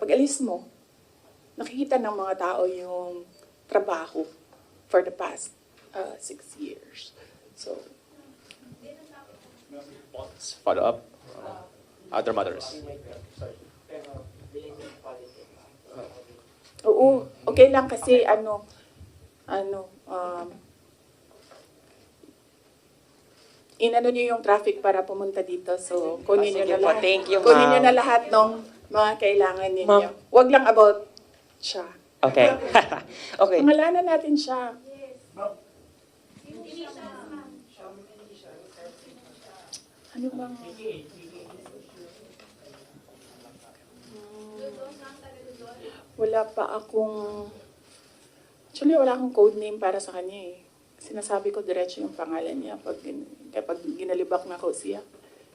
pag-alis mo, nakikita ng mga tao yung trabaho for the past uh, six years. So, Follow up. Uh, other matters. oo, okay lang kasi ano, ano, um, inano niyo yung traffic para pumunta dito. So, kunin niyo na lahat. thank you, Kunin niyo na lahat ng mga kailangan ninyo. Ma'am. Huwag lang about siya. Okay. okay. Pangalanan natin siya. Ano bang... Wala pa akong... Actually, wala akong code name para sa kanya eh. Sinasabi ko diretso yung pangalan niya pag, kapag ginalibak na ko siya.